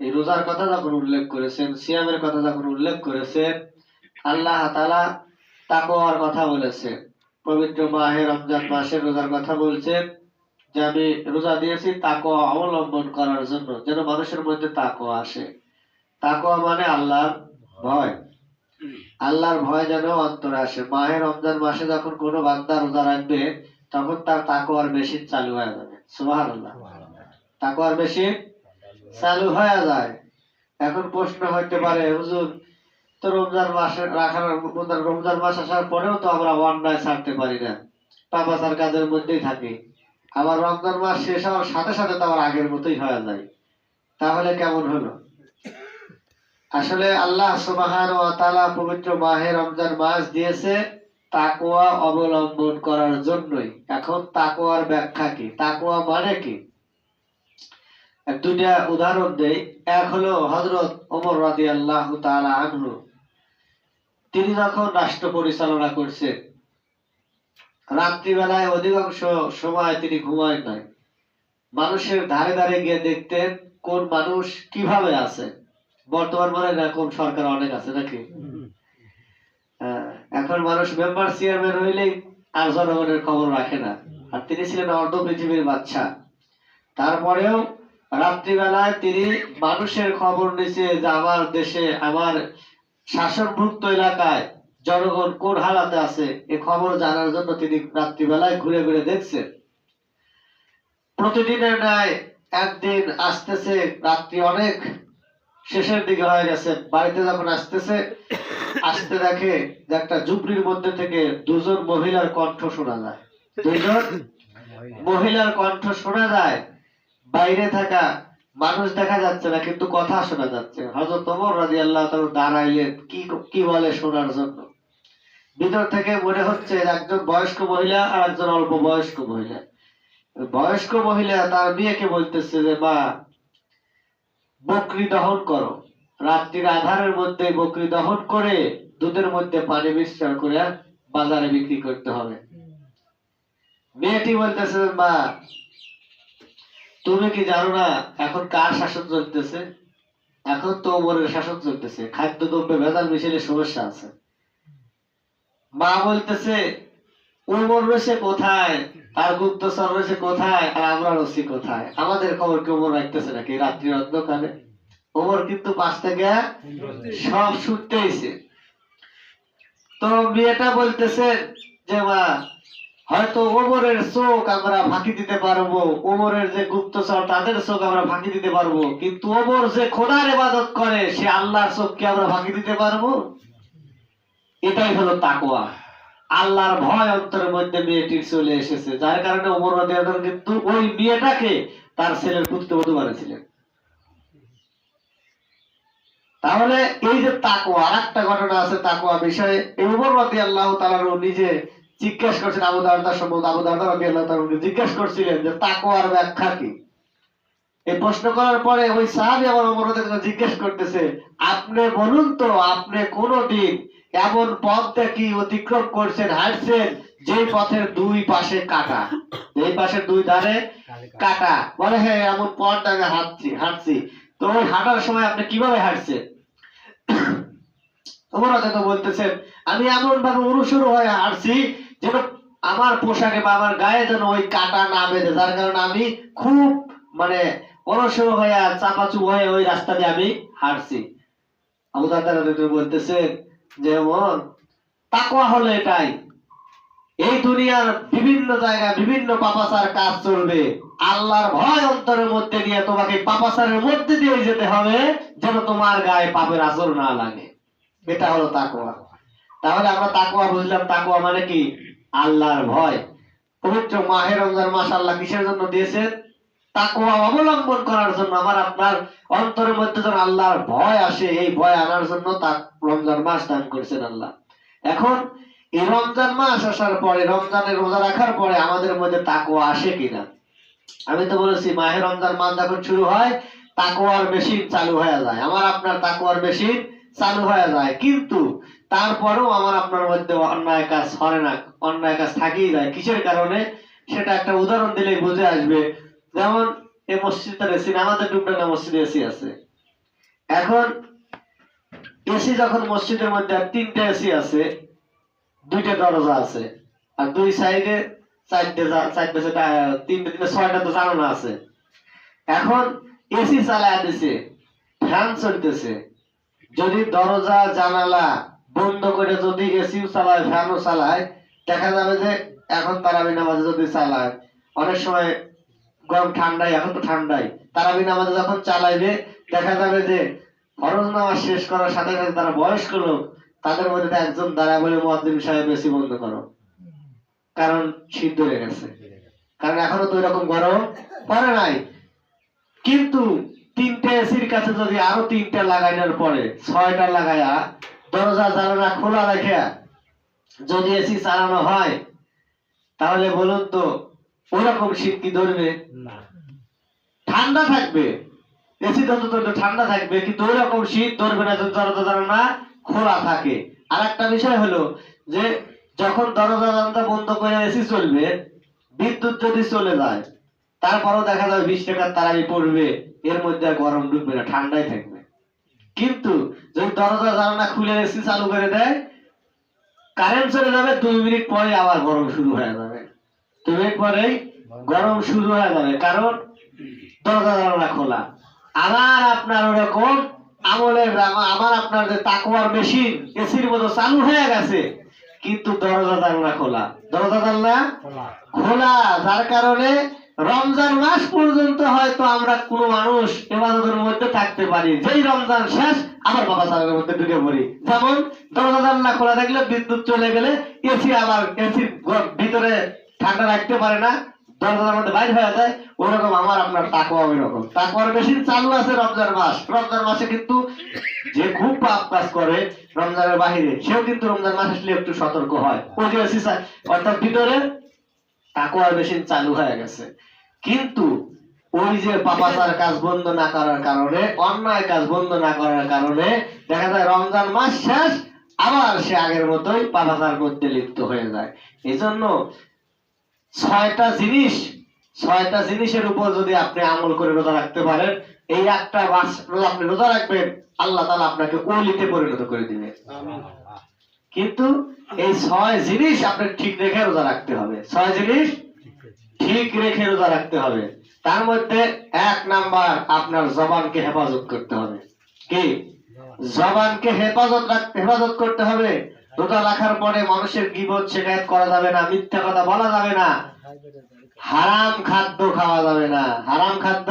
এই রোজার কথা যখন উল্লেখ করেছেন সিয়ামের কথা যখন উল্লেখ করেছেন আল্লাহ তাআলা তাকওয়ার কথা বলেছেন। পবিত্র মাহে রমজান মাসের রোজার কথা বলছেন যে আমি রোজা দিয়েছি তাকওয়া অবলম্বন করার জন্য যেন মানুষের মধ্যে তাকওয়া আসে। তাকওয়া মানে আল্লাহর ভয়। আল্লাহর ভয় যেন অন্তরে আসে। মাহে রমজান মাসে যখন কোনো বান্দা রোজা রাখবে তখন তার তাকওয়ার মেশিন চালু হয়ে যাবে। সুবহানাল্লাহ। তাকওয়ার মেশিন চালু হয়ে যায়। এখন প্রশ্ন হইতে পারে, হুজুর, তো রমজান মাসে রাখার রমজান মাস আসার পরেও তো আমরা অন্যায় ছাড়তে পারি না। পাপাচার কাজের মধ্যেই থাকি। আবার রমজান মাস শেষ হওয়ার সাথে সাথে তো আবার আগের মতোই হয়ে যায়। তাহলে কেমন হলো? আসলে আল্লাহ সুবহান ওয়া তাআলা পবিত্র মাহে রমজান মাস দিয়েছে তাকওয়া অবলম্বন করার জন্যই। এখন তাকওয়ার ব্যাখ্যা কি? তাকওয়া মানে কি? দুইটা উদাহরণ দেই। এক হলো হযরত ওমর রাদিয়াল্লাহু তাআলা আনহু। তিনি যখন রাষ্ট্র পরিচালনা করছেন, রাত্রিবেলায় অধিকাংশ সময় তিনি ঘুমায় নাই। মানুষের ধারে ধারে গিয়ে দেখতেন কোন মানুষ কীভাবে আছে। বর্তমান মনে না, কোন সরকার অনেক আছে নাকি? এখন মানুষ মেম্বার, চেয়ারম্যান হইলেই আর জনগণের খবর রাখে না। আর তিনি ছিলেন অর্ধ পৃথিবীর বাচ্চা তারপরেও রাত্রিবেলায় তিনি মানুষের খবর নিছে যে আমার দেশে, আমার শাসনভুক্ত এলাকায় জনগণ কোন হালাতে আছে, এ খবর জানার জন্য তিনি রাত্রিবেলায় ঘুরে ঘুরে দেখছেন। প্রতিদিনের ন্যায় একদিন আসতেছে, রাত্রি অনেক শেষের দিকে হয়ে গেছে, বাড়িতে যখন আসতেছে, আসতে দেখে যে একটা ঝুপড়ির মধ্যে থেকে দুজন মহিলার কণ্ঠ শোনা যায়। দুজন মহিলার কণ্ঠ শোনা যায় বাইরে থাকা মানুষ দেখা যাচ্ছে না কিন্তু কথা শোনা যাচ্ছে। হযরত ওমর রাদিয়াল্লাহু তাআলা দাঁড়াইলেন কি কি বলে শোনার জন্য? ভিতর থেকে মনে হচ্ছে একজন বয়স্ক মহিলা আর একজন অল্প বয়স্ক মহিলা। বয়স্ক মহিলা তার মেয়েকে বলতেছে যে মা বকরি দহন করো। রাত্রির আধারের মধ্যে বকরি দহন করে দুধের মধ্যে পানি মিশ্রণ করে বাজারে বিক্রি করতে হবে। মেয়েটি বলতেছে মা তুমি কি জানো না, এখন কার শাসন চলতেছে? এখন তো ওমরের শাসন চলতেছে খাদ্য দ্রব্যে ভেজাল মিশেলে সমস্যা আছে। মা বলতেছে, ওমর রয়েছে কোথায়? আর গুপ্তচর রয়েছে কোথায়? আর আমরা রয়েছি কোথায়? আমাদের খবর কি ওমর রাখতেছে নাকি? রাত্রির অন্ধকারে। ওমর কিন্তু পাশ থেকে সব শুনতেইছে। তো মেয়েটা বলতেছে যে, মা হয়তো ওমরের চোখ আমরা ফাঁকি দিতে পারব। ওমরের যে গুপ্তচর তাদের চোখ আমরা ফাঁকি দিতে পারব। কিন্তু ওমর যে খোদার ইবাদত করে, সে আল্লাহর চোখকে আমরা ফাঁকি দিতে পারব? এটাই হলো তাকওয়া। আল্লাহর ভয় অন্তরের মধ্যে মেয়েটির চলে এসেছে। যার কারণে ওমর রাদিয়াল্লাহু কিন্তু ওই মেয়েটাকে তার ছেলের পুত্রবধূ বানিয়েছিলেন। তাহলে এই যে তাকওয়া আর একটা ঘটনা আছে তাকওয়া বিষয়ে। উমর রাদিয়াল্লাহু তাআলা নিজে জিজ্ঞেস করছেন আবু দারদা সম্ভবত আবু দারদা রাদিয়াল্লাহু তাআলা জিজ্ঞেস করছিলেন যে তাকওয়ার ব্যাখ্যা কি? এই প্রশ্ন করার পরে ওই সাহাবী আমার তাআলা জিজ্ঞেস করতেছে, আপনি বলুন তো, আপনি কোনদিন এমন পথ দেখি অতিক্রম করছেন, হাঁটছেন যে পথের দুই পাশে কাটা? এই পাশের দুই ধারে কাটা। বলে হ্যাঁ এমন পথ আমি হাঁটছি হাঁটছি। তো ওই হাঁটার সময় আপনি কীভাবে হাঁটছেন? ওমর রাদিয়াল্লাহু বলতেছেন, আমি এমন ভাবে উরুসুরু হয়ে হাঁটছি যেন আমার পোশাকে বা আমার গায়ে যেন ওই কাটা না বেঁধে, যার কারণে আমি খুব মানে অরসর হয়ে আর চাপাচুপ হয়ে ওই রাস্তা দিয়ে আমি হাঁটছি। আবু দাদা বলতেছেন যে ওমর তাকওয়া হলো এটাই। এই দুনিয়ার বিভিন্ন জায়গায় বিভিন্ন পাপাচার কাজ চলবে। আল্লাহর ভয় অন্তরের মধ্যে নিয়ে তোমাকে পাপাচারের মধ্যে দিয়ে যেতে হবে, যেন তোমার গায়ে পাপের আসর না লাগে। এটা হলো তাকওয়া। তাহলে আমরা তাকওয়া বুঝলাম। তাকওয়া মানে কি? আল্লাহর ভয়। পবিত্র মাহে রমজান মাস আল্লাহ কিসের জন্য দিয়েছেন? তাকওয়া অবলম্বন করার জন্য। আমার আপনার অন্তরের মধ্যে যেন আল্লাহর ভয় আসে, এই ভয় আনার জন্য তা রমজান মাস দান করেছেন আল্লাহ। এখন এই রমজান মাস আসার পরে রমজানের রোজা রাখার পরে আমাদের মধ্যে তাকওয়া আসে কিনা? আমি তো বলেছি, মাহে রমজান মাস যখন শুরু হয় তাকওয়ার মেশিন চালু হয়ে যায়। আমার আপনার তাকওয়ার মেশিন চালু হয়ে যায়। কিন্তু তারপরেও আমার আপনার মধ্যে অন্যায় কাজ হয় না, অন্যায় কাজ থাকেই যায় কিসের কারণে? সেটা একটা উদাহরণ দিলেই বুঝে আসবে। যেমন এই মসজিদটার এসি আমাদের ডুবডাঙ্গা মসজিদে এসি আছে। এখন এসি যখন মসজিদের মধ্যে তিনটা এসি আছে, দুইটা দরজা আছে, আর দুই সাইডে চারটে চারটে সেটা, তিনটে তিনটে, ছয়টা তো জানানো আছে। এখন এসি চালায় দিছে, ফ্যান চলতেছে। যদি দরজা, জানালা বন্ধ করে যদি এসিও চালায় ফ্যানও চালায়, দেখা যাবে যে এখন তারাবি নামাজে যদি চালায়, অনেক সময় গরম ঠান্ডায় এখন তো ঠান্ডাই, তারাবি নামাজে যখন চালাইবে, দেখা যাবে যে ফরজ নামাজ শেষ করার সাথে সাথে তারা বয়স্ক লোক, তাদের মধ্যে একজন দাঁড়া বলে মহাদিন সাহেব, এসি বন্ধ করো। কারণ শীত ধরে গেছে। কারণ এখনও তো এরকম গরম পড়ে নাই। কিন্তু তিনটে এসির কাছে যদি আরও তিনটা লাগাইনোর পরে, ছয়টা লাগাইয়া দরজা জানালা খোলা রেখে যদি এসি চালানো হয় তাহলে বলুন তো ওরকম শীত কি ধরবে? ঠান্ডা থাকবে। এসি যত তত ঠান্ডা থাকবে কিন্তু ওই রকম শীত ধরবে না যদি দরজা জানালা খোলা থাকে। আর একটা বিষয় হলো যে যখন দরজা জানালা বন্ধ করে এসি চলবে বিদ্যুৎ যদি চলে যায় তারপরেও দেখা যাবে বিশ টাকার তারাবি পড়বে এর মধ্যে গরম ঢুকবে না ঠান্ডাই থাকবে। কিন্তু যদি দরজা জানালা খুলে এসি চালু করে দেয় কারেন্ট চলে যাবে দুই মিনিট পরে আবার গরম শুরু হয়ে যাবে। দুই মিনিট পরেই গরম শুরু হয়ে যাবে কারণ দরজা জানালা খোলা। আমার আপনার ওরকম আমলের আমা- আমার আপনার যে তাকুয়ার মেশিন এসির মতো চালু হয়ে গেছে কিন্তু দরজা জানলা খোলা। দরজা জানলা খোলা যার কারণে রমজান মাস পর্যন্ত হয়তো আমরা কোন মানুষ এবাদতের মধ্যে থাকতে পারি। যেই রমজান শেষ, আবার বাবা সাহেবের মধ্যে ঢুকে পড়ি। যেমন দরজা জানলা খোলা থাকলে বিদ্যুৎ চলে গেলে এসি আবার এসির ভিতরে ঠান্ডা রাখতে পারে না, দরজার মধ্যে বাইর হয়ে যায়, ওরকম আমার আপনার তাকুয়া ওই রকম তাকুয়ার মেশিন চালু আছে রমজান মাস। রমজান মাসে কিন্তু যে খুব পাপ কাজ করে রমজানের বাহিরে, সেও কিন্তু রমজান মাস আসলে একটু সতর্ক হয়। এসি অর্থাৎ ভিতরে তাকুয়ার মেশিন চালু হয়ে গেছে। কিন্তু ওই যে পাপাচার কাজ বন্ধ না করার কারণে অন্যায় কাজ বন্ধ না করার কারণে দেখা যায় রমজান মাস শেষ আবার সে আগের মতোই পাপাচার করতে লিপ্ত হয়ে যায়। এই জন্য ছয়টা জিনিস ছয়টা জিনিসের উপর যদি আপনি আমল করে রোজা রাখতে পারেন এই একটা মাস আপনি রোজা রাখবেন আল্লাহ তালা আপনাকে ওলিতে পরিণত করে দিবে। কিন্তু এই ছয় জিনিস আপনার ঠিক রেখে রোজা রাখতে হবে। ছয় জিনিস ঠিক রেখে রোজা রাখতে হবে। তার মধ্যে এক নাম্বার আপনার জবানকে হেফাজত করতে হবে। কি? জবানকে হেফাজত রাখতে হেফাজত করতে হবে। রোজা রাখার পরে মানুষের গিবত শেখায়ত করা যাবে না, মিথ্যা কথা বলা যাবে না। হারাম খাদ্য খাওয়া যাবে না। হারাম খাদ্য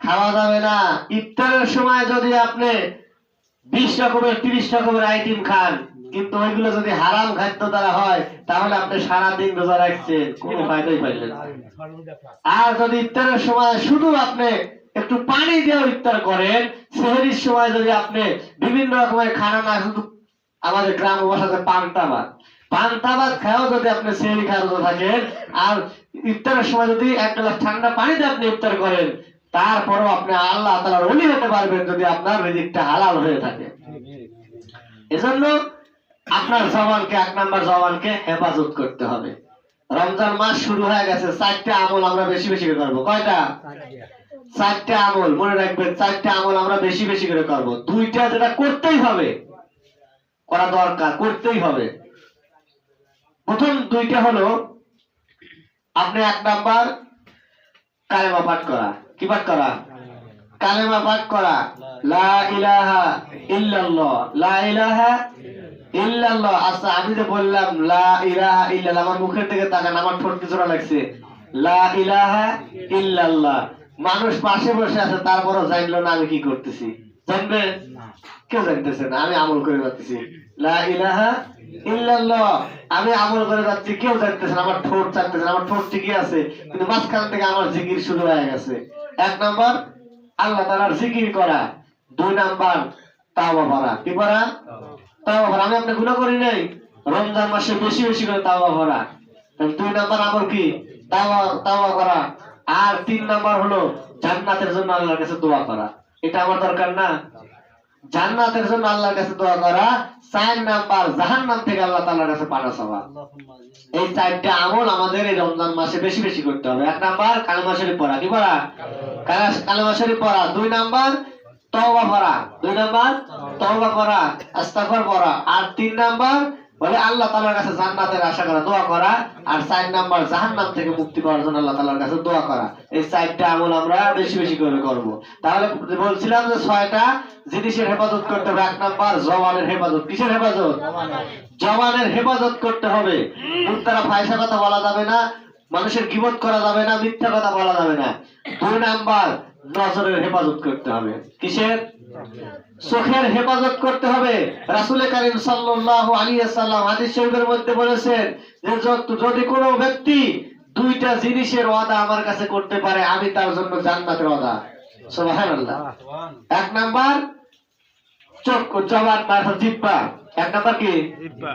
খাওয়া যাবে না। ইফতারের সময় যদি আপনি বিশ রকমের, তিরিশ রকমের আইটেম খান কিন্তু ওইগুলো যদি হারাম খাদ্য দ্বারা হয় তাহলে আপনি সারাদিন রোজা রাখছেন। কোনো ফায়দাই পাইলেন। আর যদি ইফতারের সময় শুধু আপনি একটু পানি দিয়ে ইফতার করেন সেহরির সময় যদি আপনি বিভিন্ন রকমের খানা না শুধু আমাদের গ্রাম ভাষাতে পান্তা ভাত পান্তা ভাত খাও যদি আপনি সেহরি খাওয়া থাকেন আর ইফতারের সময় যদি এক গ্লাস ঠান্ডা পানিতে আপনি ইফতার করেন তারপরও আপনি আল্লাহ তালার অলি হতে পারবেন যদি আপনার রিজিকটা হালাল হয়ে থাকে। এজন্য আপনার জবানকে, এক নাম্বার জবানকে হেফাজত করতে হবে। রমজান মাস শুরু হয়ে গেছে, চারটে আমল আমরা বেশি বেশি করে করব। কয়টা? চারটে আমল, মনে রাখবেন, চারটে আমল আমরা বেশি বেশি করে করব। দুইটা যেটা করতেই হবে, করা দরকার, করতেই হবে। প্রথম দুইটা হলো, আপনি এক নাম্বার কালেমা পাঠ করা। কি পাঠ করা? কালেমা পাঠ করা। লা ইলাহা ইল্লাল্লাহ, লা ইলাহা ইল্লাল্লাহ আচ্ছা আমি যে বললাম লা ইলাহা ইল্লাল্লাহ আমার মুখের দিকে তাকান আমার ঠোঁট কিছুটা লাগছে? লা ইলাহা ইল্লাল্লাহ। মানুষ পাশে বসে আছে তারপরও জানলো না আমি কি করতেছি। জানবে? কেউ জানতেছে না আমি আমল করে যাচ্ছি। লা ইলাহা ইল্লাল্লাহ। আমি আমল করে যাচ্ছি কেউ জানতেছে না আমার ঠোঁট চাটতেছে না আমার ঠোঁট ঠিকই আছে কিন্তু মাঝখান থেকে আমার জিকির শুরু হয়ে গেছে। এক নম্বর আল্লাহ তাআলার জিকির করা। দুই নাম্বার তাওবা করা কি করা আমি আপনি করি নাই। রমজান মাসে বেশি বেশি করে করা। দুই নাম্বার কি? করা। আর তিন নাম্বার হলো জান্নাতের জন্য আল্লাহর কাছে দোয়া করা। এটা আমার দরকার না। জান্নাতের জন্য আল্লাহর কাছে দোয়া করা। চার নাম্বার, জাহান্নাম থেকে আল্লাহ তাআলার কাছে পানা চাওয়া এই চারটা আমল আমাদের এই রমজান মাসে বেশি বেশি করতে হবে। এক নাম্বার কালেমা শরীফ পড়া। কি পড়া? কালে- কালেমা শরীফ পড়া। দুই নাম্বার তওবা পড়া দুই নাম্বার, তওবা পড়া আস্তাগফার পড়া আর তিন নাম্বার, বলে আল্লাহ তাআলার কাছে জান্নাতের আশা করা, দোয়া করা। আর চার নাম্বার, জাহান্নাম থেকে মুক্তি পাওয়ার জন্য আল্লাহ তাআলার কাছে দোয়া করা। এই চারটা আমল আমরা বেশি বেশি করে করব। তাহলে বলছিলাম যে ছয়টা জিনিসের হেফাজত করতে হবে। এক নাম্বার, জবানের হেফাজত। কিসের হেফাজত? জবানের হেফাজত করতে হবে। মুখ দ্বারা ফায়সা কথা বলা যাবে না, মানুষের গিবত করা যাবে না, মিথ্যা কথা বলা যাবে না। দুই নাম্বার নজরের হেফাজত করতে হবে। কিসের? চোখের হেফাজত করতে হবে। রাসুল করিম সাল্লাম হাদিস শরীফের মধ্যে বলেছেন যে যদি কোনো ব্যক্তি দুইটা জিনিসের ওয়াদা আমার কাছে করতে পারে আমি তার জন্য জান্নাতের ওয়াদা। সুবহানাল্লাহ। এক নাম্বার চোখ জবান মাথা জিব্বা। এক নাম্বার কি।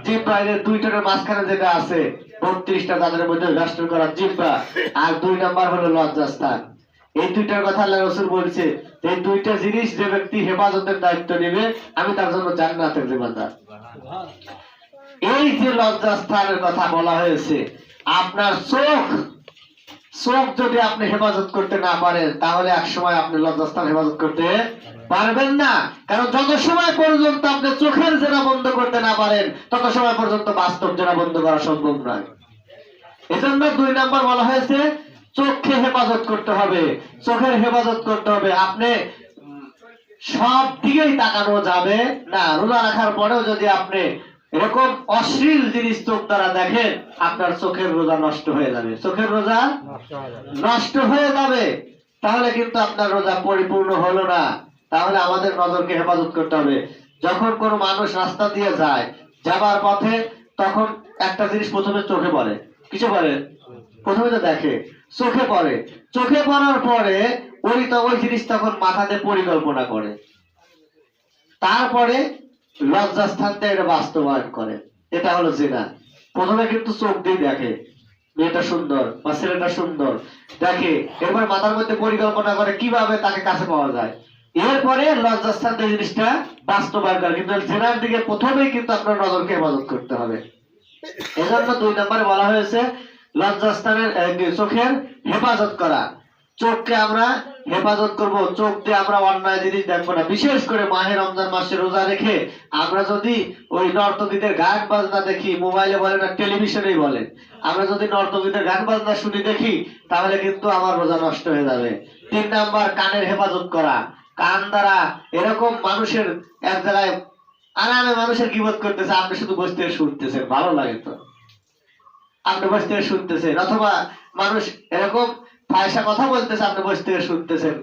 জিব্বা। এর দুইটার মাঝখানে যেটা আছে বত্রিশটা তাদের মধ্যে রাষ্ট্র করা জিব্বা। আর দুই নাম্বার হলো লজ্জাস্থান। এই দুইটার কথা আল্লাহ রসুল বলছে, এই দুইটা জিনিস যে ব্যক্তি হেফাজতের দায়িত্ব নেবে, আমি তার জন্য জান্নাতের জিম্মাদার। এই যে লজ্জাস্থানের কথা বলা হয়েছে, আপনার চোখ চোখ যদি আপনি হেফাজত করতে না পারেন, তাহলে এক সময় আপনি লজ্জাস্থান হেফাজত করতে পারবেন না। কারণ যত সময় পর্যন্ত আপনি চোখের জেনা বন্ধ করতে না পারেন, তত সময় পর্যন্ত বাস্তব জেনা বন্ধ করা সম্ভব নয়। এজন্য দুই নাম্বার বলা হয়েছে চোখকে হেফাজত করতে হবে। চোখের হেফাজত করতে হবে। আপনি সব দিকেই তাকানো যাবে না, রোজা রাখার পরেও যদি আপনি এরকম অশ্লীল জিনিস চোখ দ্বারা দেখেন, আপনার চোখের রোজা নষ্ট হয়ে যাবে। চোখের রোজা নষ্ট হয়ে যাবে। তাহলে কিন্তু আপনার রোজা পরিপূর্ণ হলো না। তাহলে আমাদের নজরকে হেফাজত করতে হবে। যখন কোনো মানুষ রাস্তা দিয়ে যায়, যাবার পথে তখন একটা জিনিস প্রথমে চোখে পড়ে। কিছু পড়ে? প্রথমে তো দেখে, চোখে পড়ে। চোখে পড়ার পরে ওই তো ওই জিনিস তখন মাথাতে পরিকল্পনা করে। তারপরে লজ্জাস্থানটা এটা বাস্তবায়ন করে। এটা হলো জেনা। প্রথমে কিন্তু চোখ দিয়ে দেখে, মেয়েটা সুন্দর বা ছেলেটা সুন্দর। দেখে, এরপর মাথার মধ্যে পরিকল্পনা করে কীভাবে তাকে কাছে পাওয়া যায়। এরপরে লজ্জাস্থান এই জিনিসটা বাস্তবায়ন করে। কিন্তু জেনার দিকে প্রথমেই কিন্তু আপনার নজরকে হেফাজত করতে হবে। এজন্য দুই নম্বরে বলা হয়েছে লজ্জাস্থানের চোখের হেফাজত করা। চোখকে আমরা হেফাজত করব, চোখ দিয়ে আমরা অন্যায় জিনিস দেখব না। বিশেষ করে মাহে রমজান মাসে রোজা রেখে আমরা যদি ওই নর্তকীদের গান বাজনা দেখি, মোবাইলে বলেন না টেলিভিশনেই বলেন, আমরা যদি নর্তকীদের গান বাজনা শুনি দেখি, তাহলে কিন্তু আমার রোজা নষ্ট হয়ে যাবে। তিন নাম্বার, কানের হেফাজত করা। কান দ্বারা এরকম মানুষের এক জায়গায় আরামে মানুষের কিবোধ করতেছে, আপনি শুধু বসতে শুনতেছেন, ভালো লাগে তো। আপনি বসে থেকে শুনতেছেন। অথবা মানুষ এরকম ফায়সা কথা বলতেছে আপনি বসে থেকে শুনতেছেন।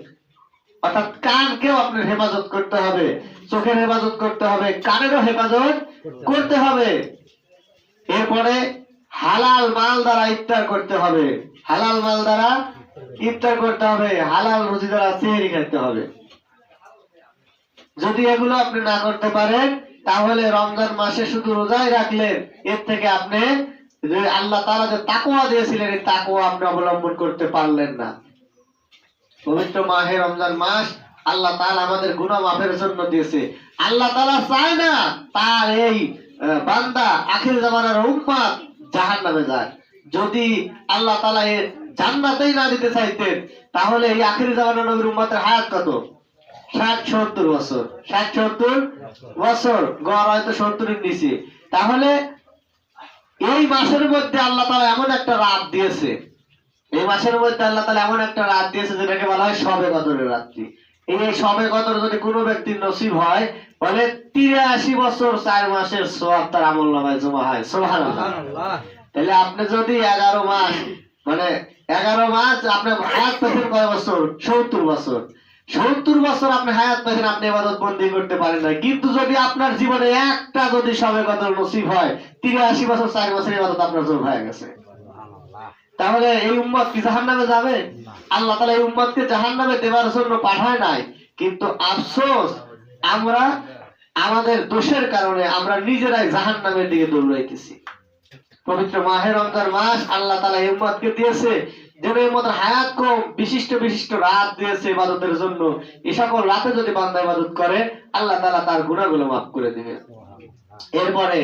অর্থাৎ কানকেও আপনার হেফাজত করতে হবে চোখের হেফাজত করতে হবে কানেরও হেফাজত করতে হবে। এরপরে হালাল মাল দ্বারা ইফতার করতে হবে। হালাল মাল দ্বারা ইফতার করতে হবে হালাল রুজি দ্বারা সেহরি খেতে হবে। যদি এগুলো আপনি না করতে পারেন তাহলে রমজান মাসে শুধু রোজাই রাখলেন এর থেকে আপনি যে আল্লাহ তাআলা যে তাকওয়া দিয়েছিলেন, এই তাকওয়া আপনি অবলম্বন করতে পারলেন না। পবিত্র মাহে রমজান মাস, আল্লাহ তাআলা আমাদের গুনাহ মাফের জন্য দিয়েছে। আল্লাহ তাআলা চায় না তার এই বান্দা আখির জামানার উম্মত জাহান্নামে যায়। যদি আল্লাহ তাআলা এর জান্নাতেই না দিতে চাইতেন, তাহলে এই আখির জামানার নবীর উম্মতের হায়াত কত? ষাট, সত্তর বছর। ষাট, সত্তর বছর। গড় হয়তো সত্তরের নিচে। তাহলে এই মাসের মধ্যে আল্লাহ তালা এমন একটা রাত দিয়েছে। এই মাসের মধ্যে আল্লাহ তালা এমন একটা রাত দিয়েছে যেটাকে বলা হয় সবে কদরের রাত্রি। এই সবে কদর যদি কোনো ব্যক্তির নসিব হয় বলে তিরাশি বছর চার মাসের সোয়াব তার আমল নামায় জমা হয়। সোহান তাহলে আপনি যদি এগারো মাস মানে এগারো মাস আপনার কয় বছর? সত্তর বছর। সত্তর বছর আপনি হায়াত পেয়েছেন আপনি এবাদত বন্দি করতে পারেন না কিন্তু যদি আপনার জীবনে একটা যদি সবে কদর নসিব হয়, তিরাশি বছর, চার বছর এবাদত আপনার জোর হয়ে গেছে। তাহলে এই উম্মত কি জাহান নামে যাবে? আল্লাহ তালা এই উম্মতকে জাহান নামে দেওয়ার জন্য পাঠায় নাই। কিন্তু আফসোস, আমরা আমাদের দোষের কারণে আমরা নিজেরাই জাহান নামের দিকে দৌড়াইতেছি। পবিত্র মাহের রমজান মাস আল্লাহ তালা এই উম্মতকে দিয়েছে। দিনের মতো হায়াত কম, বিশিষ্ট বিশিষ্ট রাত দিয়েছে ইবাদতের জন্য। এই সকল রাতে যদি বান্দা ইবাদত করে, আল্লাহ তাআলা তার গুনাহগুলো মাফ করে দিবে। এরপরে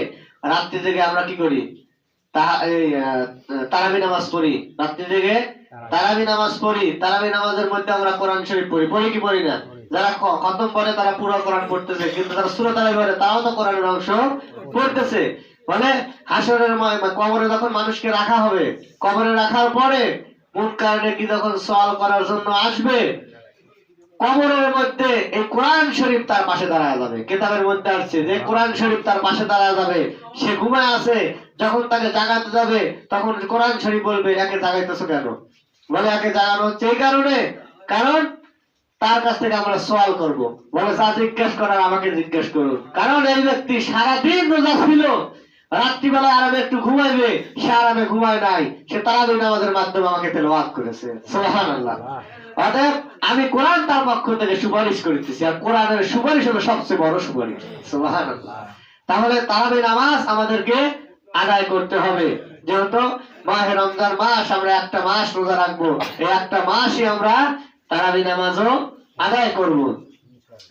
রাত্রি থেকে আমরা কি করি? তারাবি নামাজ পড়ি। রাত্রি থেকে তারাবি নামাজ পড়ি। তারাবি নামাজের মধ্যে আমরা কোরআন শরীফ পড়ি। পড়ি কি পড়ি না? যারা খতম করে তারা পুরো কোরআন পড়তেছে, কিন্তু যারা সুরত তারাবি পড়ে, তারাও তো কোরআনের অংশ পড়তেছে। মানে হাসরের কবরে যখন মানুষকে রাখা হবে, কবরে রাখার পরে মুখ কারণে কি যখন সওয়াল করার জন্য আসবে? কবরের মধ্যে এই কোরআন শরীফ তার পাশে দাঁড়ায় যাবে। কেতাবের মধ্যে আসছে যে কোরআন শরীফ তার পাশে দাঁড়ায় যাবে। সে ঘুমায় আছে, যখন তাকে জাগাতে যাবে, তখন কোরআন শরীফ বলবে, একে জাগাইতেছো কেন? বলে, একে জাগানো হচ্ছে এই কারণে। কারণ তার কাছ থেকে আমরা সওয়াল করব। বলে যা জিজ্ঞেস করার, আমাকে জিজ্ঞেস করুন। কারণ এই ব্যক্তি সারাদিন রোজা ছিল। রাত্রিবেলা আরামে একটু ঘুমাইবে, সে আরামে ঘুমায় নাই। সে তারাবি নামাজের মাধ্যমে আমাকে তেলাওয়াত করেছে। সুবহানাল্লাহ। অতএব আমি কোরআন তার পক্ষ থেকে সুপারিশ করিতেছি, আর কোরআনের সুপারিশ হলো সবচেয়ে বড় সুপারিশ। সুবহানাল্লাহ। তাহলে তারাবি নামাজ আমাদেরকে আদায় করতে হবে। যেহেতু মাহে রমজান মাস, আমরা একটা মাস রোজা রাখব। এই একটা মাসই আমরা তারাবি নামাজও আদায় করব।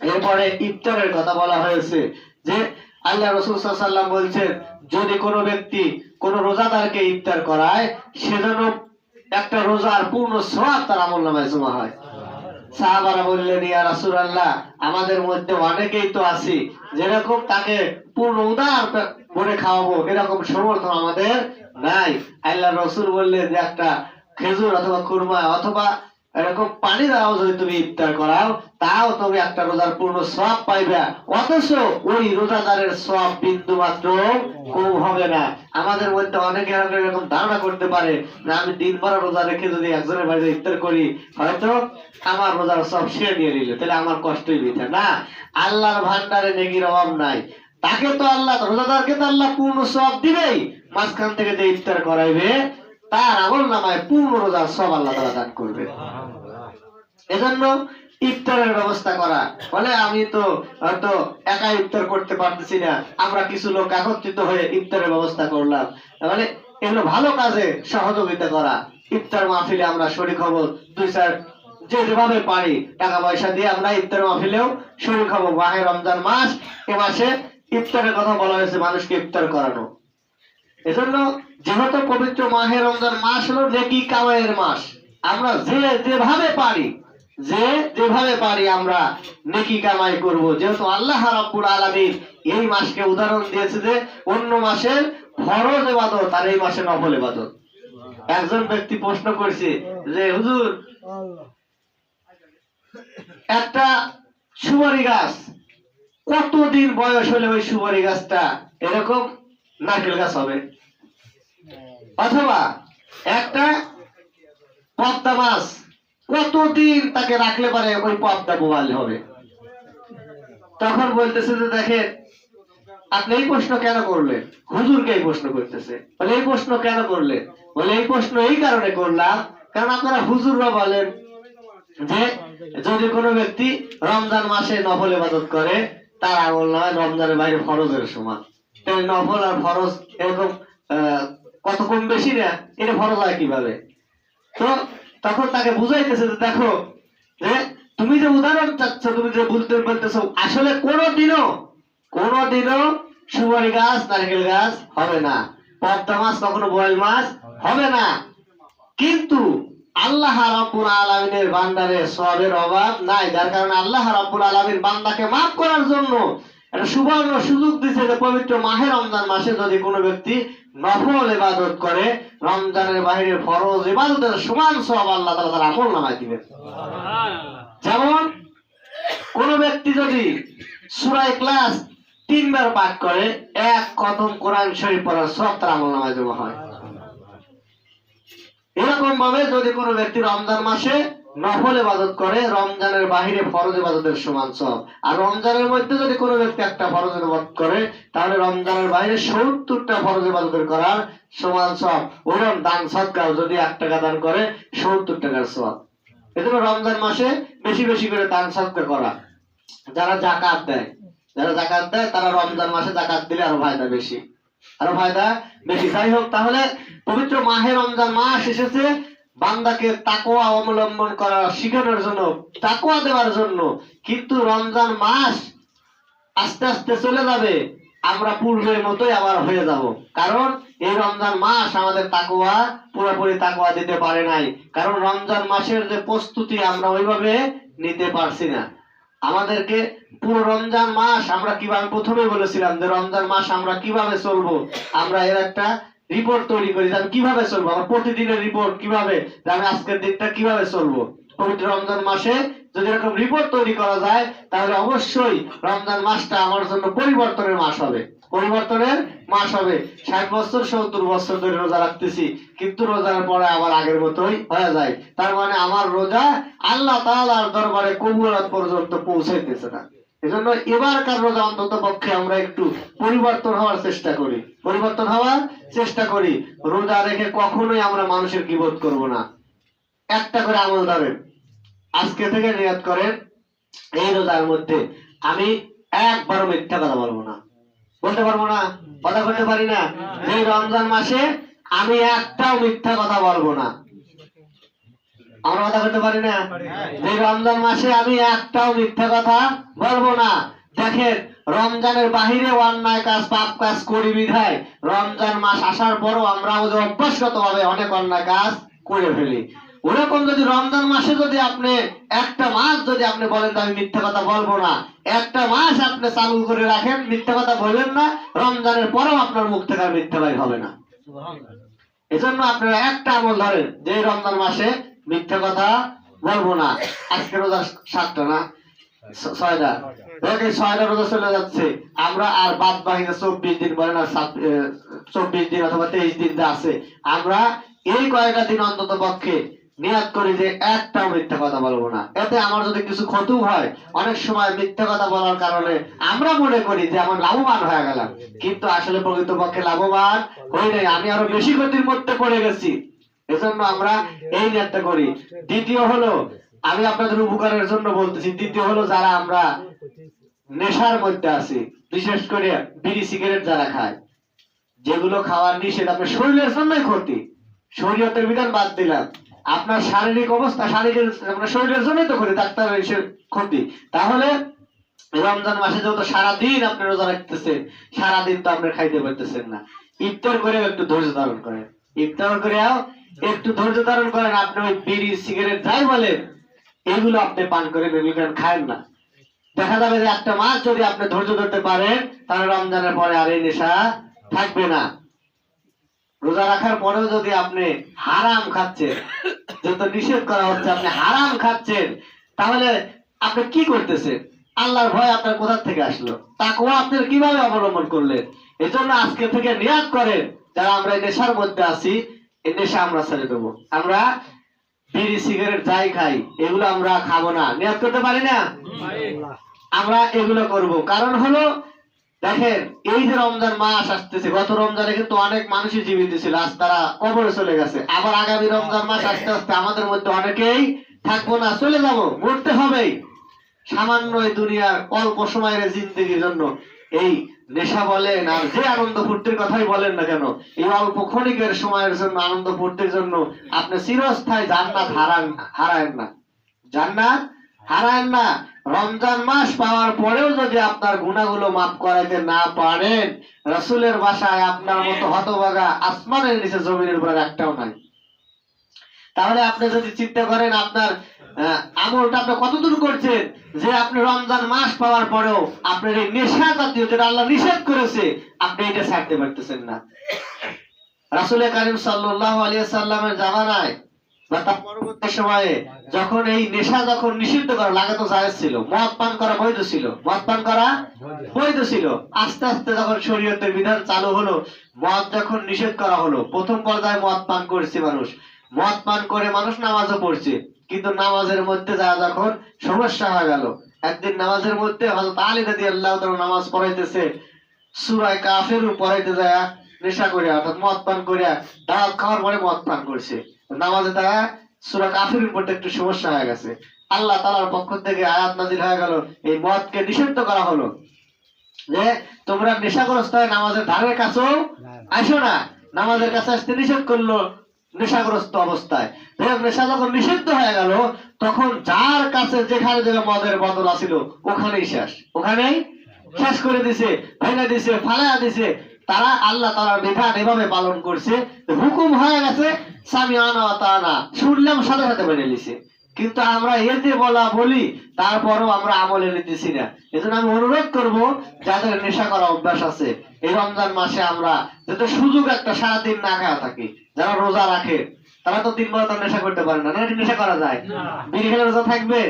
এরপরে ইফতারের কথা বলা হয়েছে যে আল্লাহ রসুল সাল্লাম বলছেন, যদি কোনো ব্যক্তি কোন রোজাদারকে ইফতার করায় সেজন্য একটা রোজার পূর্ণ সওয়াব তার আমল নামায় জমা হয়। সাহাবারা বললেন, ইয়া রাসূলুল্লাহ, আমাদের মধ্যে অনেকেই তো আছি, যেরকম তাকে পূর্ণ উদার করে খাওয়াবো, এরকম সমর্থন আমাদের নাই। আল্লাহ রসুল বললেন যে একটা খেজুর অথবা খুরমা অথবা এরকম পানি দ্বারাও যদি তুমি ইফতার করাও, তাও তুমি একটা রোজার পূর্ণ সব পাইবে। অথচ ওই রোজাদারের সব বিন্দু মাত্র কম হবে না। আমাদের মধ্যে অনেকে এরকম ধারণা করতে পারে না আমি দিন ভর রোজা রেখে যদি একজনের বাড়িতে ইফতার করি হয়তো আমার রোজার সব সে নিয়ে নিল। তাহলে আমার কষ্টই বৃথা না, আল্লাহর ভান্ডারে নেকির অভাব নাই। তাকে তো আল্লাহ রোজাদারকে তো আল্লাহ পূর্ণ সব দিবেই। মাঝখান থেকে যে ইফতার করাইবে তার আমল নামায় পূর্ণ রোজার সব আল্লাহ তারা দান করবে। এজন্য ইফতারের ব্যবস্থা করা। বলে আমি তো হয়তো একা ইফতার করতে পারতেছি না। আমরা কিছু লোক একত্রিত হয়ে ইফতারের ব্যবস্থা করলাম। মানে এগুলো ভালো কাজে সহযোগিতা করা। ইফতার মাহফিলে আমরা শরিক হব। দুই চার যে যেভাবে পারি টাকা পয়সা দিয়ে আমরা ইফতার মাহফিলেও শরিক হব। মাহে রমজান মাস এ মাসে ইফতারের কথা বলা হয়েছে মানুষকে ইফতার করানো। এজন্য যেহেতু পবিত্র মাহে রমজান মাস হলো নেকি কামাইয়ের মাস, আমরা যে যেভাবে পারি, যে যেভাবে পারি আমরা নেকি কামাই করব। যেহেতু আল্লাহ রাব্বুল আলামিন এই মাসকে উদাহরণ দিয়েছে যে অন্য মাসের ফরজ ইবাদত আর এই মাসে নফল ইবাদত। একজন ব্যক্তি প্রশ্ন করছে যে, হুজুর, একটা সুপারি গাছ কতদিন বয়স হলে ওই সুপারি গাছটা এরকম নারকেল গাছ হবে? অথবা একটা পদ্মা মাছ কতদিন তাকে রাখলে পারে ওই পদ্মা বোয়াল হবে? তখন বলতেছে যে, দেখেন, আপনি এই প্রশ্ন কেন করলেন? হুজুরকে এই প্রশ্ন করতেছে। বলে, এই প্রশ্ন কেন করলেন? বলে, এই প্রশ্ন এই কারণে করলাম, কারণ আপনারা হুজুররা বলেন যে, যদি কোনো ব্যক্তি রমজান মাসে নফল ইবাদত করে, তার আমল নয় রমজানের বাইরে ফরজের সমান। নফল আর ফরজ এরকম কত কম বেশি না, এটা ফরজ হয় কীভাবে? তো তখন তাকে বুঝাইতেছে যে দেখো, যে তুমি যে উদাহরণ চাচ্ছ, তুমি যে বলতে বলতেছো, আসলে কোনোদিনও কোনোদিনও সুপারি গাছ, নারকেল গাছ হবে না। পদ্মা মাছ, কখনো বয়েল মাছ হবে না। কিন্তু আল্লাহ রাব্বুল আলামিনের বান্দারে সবের অভাব নাই, যার কারণে আল্লাহ রাব্বুল আলামিন বান্দাকে মাফ করার জন্য একটা সুবর্ণ সুযোগ দিছে যে পবিত্র মাহে রমজান মাসে যদি কোনো ব্যক্তি নফল ইবাদত করে রমজানের বাইরে ফরজ ইবাদতের সমান সব আল্লাহ তাআলা তার আমল নামায় দিবেন। যেমন কোন ব্যক্তি যদি সুরাই ক্লাস তিনবার পাঠ করে এক কদম কোরআন শরীফ পড়ার সব তার আমল নামায় জমা হয়। এরকম ভাবে যদি কোনো ব্যক্তি রমজান মাসে নফল ইবাদত করে, রমজানের বাহিরে ফরজ ইবাদতের সমান সব। আর রমজানের মধ্যে যদি কোনো ব্যক্তি একটা ফরজ ইবাদত করে, তাহলে রমজানের বাইরে সত্তরটা ফরজ ইবাদতের করার সমান সব। ওরকম দান সৎকার যদি এক টাকা দান করে, সত্তর টাকার সব। এজন্য রমজান মাসে বেশি বেশি করে দান সৎকার করা। যারা জাকাত দেয়, যারা জাকাত দেয়, তারা রমজান মাসে জাকাত দিলে আরও ফায়দা বেশি। আরও ফায়দা বেশি। যাই হোক, তাহলে পবিত্র মাহে রমজান মাস এসেছে। বান্দাকে তাকোয়া অবলম্বন করা শিখানোর জন্য তাকোয়া দেওয়ার জন্য কিন্তু রমজান মাস আস্তে আস্তে চলে যাবে, আমরা পূর্বের মতোই আবার হয়ে যাব। কারণ এই রমজান মাস আমাদের তাকোয়া পুরোপুরি তাকোয়া দিতে পারে নাই। কারণ রমজান মাসের যে প্রস্তুতি আমরা ওইভাবে নিতে পারছি না। আমাদেরকে পুরো রমজান মাস আমরা কীভাবে প্রথমে বলেছিলাম যে রমজান মাস আমরা কীভাবে চলবো? আমরা এর একটা রিপোর্ট তৈরি করি আমি কীভাবে চলবো? আমার প্রতিদিনের রিপোর্ট কীভাবে? আমি আজকের দিনটা কীভাবে চলবো? পবিত্র রমজান মাসে যদি এরকম রিপোর্ট তৈরি করা যায়, তাহলে অবশ্যই রমজান মাসটা আমার জন্য পরিবর্তনের মাস হবে। পরিবর্তনের মাস হবে। ষাট বছর, সত্তর বছর ধরে রোজা রাখতেছি, কিন্তু রোজার পরে আবার আগের মতোই হয়ে যায়। তার মানে আমার রোজা আল্লাহ তাআলার দরবারে কবুলাত পর্যন্ত পৌঁছাইতেছে না। এজন্য এবারকার রোজা অন্তত পক্ষে আমরা একটু পরিবর্তন হওয়ার চেষ্টা করি। পরিবর্তন হওয়ার চেষ্টা করি। রোজা রেখে কখনোই আমরা মানুষের কিবোধ করব না। একটা করে আমল ধরেন। আজকে থেকে নিয়াত করেন, এই রোজার মধ্যে আমি একবারও মিথ্যা কথা বলব না। বলতে পারব না? কথা বলতে পারি না? এই রমজান মাসে আমি একটাও মিথ্যা কথা বলব না। আমরা কথা বলতে পারি না। এই রমজান মাসে আমি একটাও মিথ্যা কথা বলব না। দেখেন রমজানের বাহিরে অন্যায় কাজ পাপ কাজ করি বিধায় রমজান মাস আসার পরও আমরা ওদের অভ্যাসগত ভাবে অনেক অন্যায় কাজ করে ফেলি। ওরকম যদি রমজান মাসে যদি আপনি একটা মাস যদি আপনি বলেন আমি মিথ্যা কথা বলব না একটা মাস আপনি চালু করে রাখেন মিথ্যা কথা বলবেন না রমজানের পরেও আপনার মুখ থেকে আর মিথ্যা হবে না। এজন্য আপনারা একটা আমল ধরেন যে রমজান মাসে মিথ্যা কথা বলব না। আজকে রোজা সাতটা না? ছয়টা? ছয়টা রোজা চলে যাচ্ছে। আমরা আর বাদ চব্বিশ দিন বলেন আর চব্বিশ দিন অথবা তেইশ দিন আছে, আমরা এই কয়েকটা দিন অন্তত পক্ষে করি যে একটাও মিথ্যা কথা বলব না। এতে আমার যদি কিছু ক্ষতি হয়, অনেক সময় মিথ্যা কথা বলার কারণে আমরা মনে করি যে আমার লাভবান হয়ে গেলাম। কিন্তু আসলে প্রকৃতপক্ষে লাভবান হই নাই। আমি আরও বেশি ক্ষতির মধ্যে পড়ে গেছি। এজন্য আমরা এই নিয়াতটা করি। দ্বিতীয় হলো, আমি আপনাদের উপকারের জন্য বলতেছি, দ্বিতীয় হলো যারা আমরা নেশার মধ্যে আছি, বিশেষ করে বিড়ি, সিগারেট যারা খায়, যেগুলো খাওয়ার নিষেধ, আপনার শরীরের জন্যই ক্ষতি। শরীয়তের বিধান বাদ দিলাম। আপনার শারীরিক অবস্থা, শারীরিক শরীরের জন্যই তো ক্ষতি ডাক্তার এসে ক্ষতি। তাহলে রমজান মাসে যত সারাদিন আপনি রোজা রাখতেছেন, সারাদিন তো আপনি খাইতে পারতেছেন না। ইফতার করে একটু ধৈর্য ধারণ করেন। ইফতার করে একটু ধৈর্য ধারণ করেন, আপনি ওই বিড়ি, সিগারেট যাই বলেন, এগুলো আপনি পান করেন এগুলো খায়েন না। দেখা যাবে যে একটা মাস যদি আপনি ধৈর্য ধরতে পারেন, তাহলে রমজানের পরে আর এই নেশা থাকবে না। রোজা রাখার পরেও যদি আপনি হারাম খাচ্ছেন, যত নিষেধ করা হচ্ছে আপনি হারাম খাচ্ছেন, তাহলে আপনি কি করতেছেন? আল্লাহর ভয় আপনার কোথা থেকে আসলো? তাকেও আপনি কীভাবে অবলম্বন করলেন? এজন্য আজকে থেকে নিয়াদ করেন, যারা আমরা নেশার মধ্যে আছি এই নেশা আমরা ছেড়ে দেবো। আমরা বিড়ি, সিগারেট যাই খাই, এগুলো আমরা খাব না। নিয়াদ করতে পারি না? আমরা এগুলো করব। কারণ হলো, দেখেন, এই যে রমজান মাস আসতেছে, গত রমজানে কিন্তু অনেক মানুষই জীবিত ছিল, আজ তারা কবরে চলে গেছে। আবার আগামী রমজান মাস আস্তে আস্তে আমাদের মধ্যে অনেকেই থাকব না, চলে যাব মরতে হবেই। সামান্য এই দুনিয়ার অল্প সময়ের জিন্দগির জন্য। এই নেশা বলেন আর যে আনন্দ ফুর্তির কথাই বলেন না কেন, এই অল্প ক্ষণিকের সময়ের জন্য, আনন্দ ফুর্তির জন্য আপনি চিরস্থায়ী জান্নাত হারান হারায়েন না। জান্নাত হারায়েন না। রমজান মাস পাওয়ার পরেও যদি আপনার গুণাগুলো মাফ করাইতে না পারেন, রসুলের বাসায় আপনার মতো হতভাগা আসমানের নিচে জমিনের উপর একটাও নাই। তাহলে আপনি যদি চিন্তা করেন আপনার আমলটা আপনি কতদূর করছেন? যে আপনি রমজান মাস পাওয়ার পরেও আপনার এই নেশা জাতীয় যেটা আল্লাহ নিষেধ করেছে, আপনি এটা ছাড়তে পারতেছেন না। রাসুল করিম সাল্লাহ আলিয়া সাল্লামের জামানায় বা তার পরবর্তী সময়ে যখন এই নেশা যখন নিষিদ্ধ করা, লাগাতো জায়েজ ছিল, মদ পান করা বৈধ ছিল, মদ পান করা বৈধ ছিল। আস্তে আস্তে যখন শরীয়তের বিধান চালু হলো, মদ যখন নিষেধ করা হলো, প্রথম পর্যায়ে মদ পান করেছে মানুষ। মদ পান করে মানুষ নামাজও পড়ছে। কিন্তু নামাজের মধ্যে যা যখন সমস্যা হয়ে গেল একদিন নামাজের মধ্যে হযরত আলী রাদিয়াল্লাহু তাআলা নামাজ পড়াইতেছে সূরায়ে কাফির পড়াইতে যায় নেশা করে অর্থাৎ মদ পান করে দাওয়াত খাওয়ার পরে মদ পান করছে। নামাজে তারা সূরা কাফির পড়তে একটু সমস্যা হয়ে গেছে। আল্লাহ তাআলার পক্ষ থেকে আয়াত নাজিল হয়ে গেল এই মদকে নিষিদ্ধ করা হলো। যে তোমরা নেশাগ্রস্ত হয়ে নামাজের ধারের কাছেও আসো না নামাজের কাছে আসতে নিষেধ করল নেশাগ্রস্ত অবস্থায়। নেশা যখন নিষিদ্ধ হয়ে গেল, তখন যার কাছে যেখানে যেখানে মদের বদল আছিল ওখানেই শেষ। ওখানেই শেষ করে দিছে, ভেঙে দিছে, ফালাইয়া দিছে। তারা আল্লাহ তালার বিধান এভাবে পালন করছে। হুকুম হয়ে গেছে স্বামী আনা তানা শুনলাম সাথে সাথে মেনে নিছে। কিন্তু আমরা যে বলা বলি তারপরও আমরা আমলে নিতেছি না। এজন্য আমি অনুরোধ করব যাদের নেশা করা অভ্যাস আছে এই রমজান মাসে আমরা যাতে সুযোগ একটা সারাদিন না খাওয়া থাকি যারা রোজা রাখে তারা তো দিন বেলা নেশা করতে পারে না না এটা নেশা করা যায়? বিড়ি খেলে রোজা থাকবে?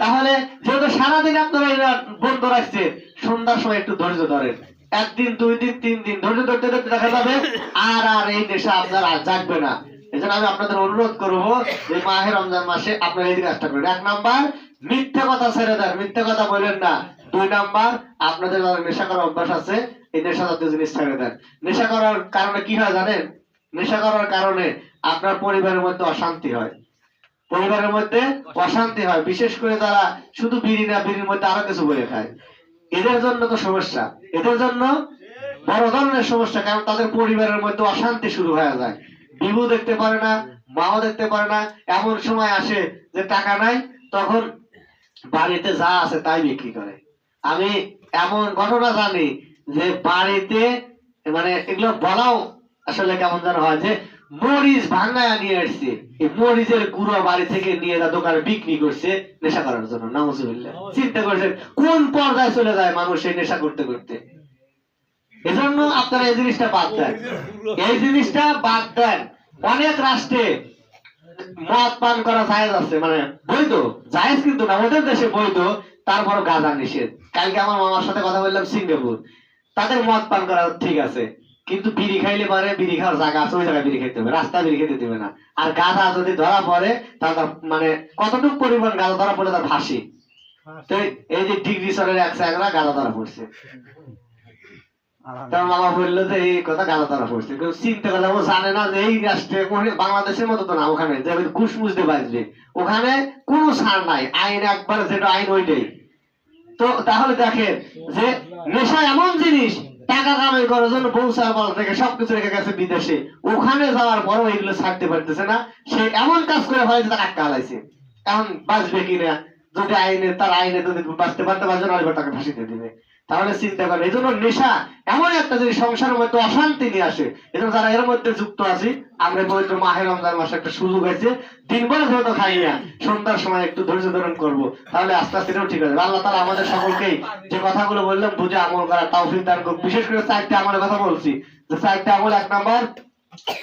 তাহলে যেহেতু সারাদিন আপনারা এরা বন্ধ রাখছে সন্ধ্যার সময় একটু ধৈর্য ধরেন। একদিন দুই দিন তিন দিন ধৈর্য ধরতে ধরতে দেখা যাবে আর আর এই নেশা আপনার আর জাগবে না। এই জন্য আমি আপনাদের অনুরোধ করব যে মাহের রমজান মাসে আপনারা এই কাজটা করেন। এক নাম্বার, মিথ্যা কথা ছেড়ে দেন। মিথ্যা কথা বলেন না। দুই নাম্বার, আপনাদের যারা নেশা করার অভ্যাস আছে, এই নেশা জাতীয় জিনিস ছেড়ে দেন। নেশা করার কারণে কি হয় জানেন? নেশা করার কারণে আপনার পরিবারের মধ্যে অশান্তি হয়। পরিবারের মধ্যে অশান্তি হয়। বিশেষ করে যারা শুধু বিড়ি না, বিড়ির মধ্যে আরও কিছু বলে খায়। এদের জন্য তো সমস্যা। এদের জন্য বড় ধরনের সমস্যা, কারণ তাদের পরিবারের মধ্যে অশান্তি শুরু হয়ে যায়। বিবু দেখতে পারে না মাও দেখতে পারে না। এমন সময় আসে যে টাকা নাই তখন বাড়িতে যা আছে তাই বিক্রি করে। আমি এমন ঘটনা জানি যে বাড়িতে মানে এগুলো বলাও আসলে কেমন যেন হয় যে মরিচ ভাঙায় নিয়ে আসছে এই মরিচের গুঁড়ো বাড়ি থেকে নিয়ে যা দোকানে বিক্রি করছে নেশা করার জন্য নামজুবিল্লাহ চিন্তা করছেন কোন পর্যায়ে চলে যায় মানুষ এই নেশা করতে করতে? এজন্য আপনারা এই জিনিসটা বাদ দেন। এই জিনিসটা বাদ দেন। অনেক রাষ্ট্রে মদ পান করা জায়েজ আছে মানে বৈধ, জায়েজ কিন্তু না, ওদের দেশে বৈধ তারপর গাঁজা নিষেধ। কালকে আমার মামার সাথে কথা বললাম সিঙ্গাপুর। তাদের মদ পান করা ঠিক আছে, কিন্তু বিড়ি খাইলে পারে, বিড়ি খাওয়ার জায়গা আছে, ওই জায়গায় বিড়ি খেতে হবে, রাস্তায় বিড়ি খেতে দেবে না। আর গাঁজা যদি ধরা পড়ে তাহলে মানে কতটুকু পরিমাণ গাঁজা ধরা পড়ে তার ফাঁসি তো এই যে ডিগ্রি সরের এক জায়গা গাঁজা ধরা পড়ছে। তার মামা বলল যে, এই কথা গালা তারা পড়ছে কেউ চিন্তা করলে ও জানে না যে এই রাষ্ট্রে বাংলাদেশের মতো তো না, ওখানে। যে ঘুষ মুছতে বাজবে ওখানে কোনো ছাড় নাই, আইন একবার যেটা আইন ওইটাই। তো তাহলে দেখেন যে, নেশা এমন জিনিস, টাকা কামাই করার জন্য পৌঁছার পর থেকে সবকিছু রেখে গেছে বিদেশে। ওখানে যাওয়ার পরও এগুলো ছাড়তে পারতেছে না। সে এমন কাজ করে হয় যে তার আটকা হালাইছে এখন বাঁচবে কিনা যদি আইনে তার আইনে যদি বাঁচতে পারতে পারছে না তাকে ফাঁসিতে দিবে। তাহলে চিন্তা করেন, এই জন্য নেশা এমন একটা জিনিস, সংসারের মধ্যে অশান্তি নিয়ে আসে। এই জন্য যারা এর মধ্যে যুক্ত আছি, আমরা পবিত্র মাহের রমজান মাসে একটা সুযোগ আছে দিন বেলা যেহেতু খাই না সন্ধ্যার সময় একটু ধৈর্য ধারণ করব। তাহলে আস্তে আস্তে ঠিক আছে আল্লাহ তালা আমাদের সকলকেই যে কথাগুলো বললাম বুঝে আমল করা তাও দান করুক। বিশেষ করে চারটে আমলের কথা বলছি। যে চারটে আমল, এক নম্বর,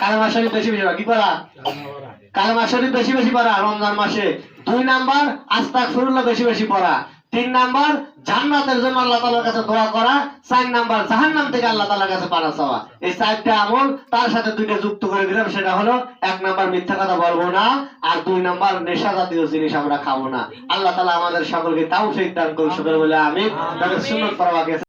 কালেমা শরীফ বেশি বেশি। কি করা? কালেমা শরীফ বেশি বেশি পড়া রমজান মাসে। দুই নাম্বার আস্তাক ফিরুল্লাহ বেশি বেশি পড়া। তিন নাম্বার, জান্নাতের জন্য আল্লাহ তালার কাছে দোয়া করা, চার নাম্বার, জাহান্নাম থেকে আল্লাহ তালার কাছে পানা চাওয়া। এই চারটা আমল তার সাথে দুইটা যুক্ত করে দিলাম, সেটা হলো এক নাম্বার মিথ্যা কথা বলব না, আর দুই নাম্বার নেশা জাতীয় জিনিস আমরা খাব না। আল্লাহ তালা আমাদের সকলকে তাও সেই দান করুন সকলে বলে আমি তাদের সুন্দর পড়া বাকি আছে।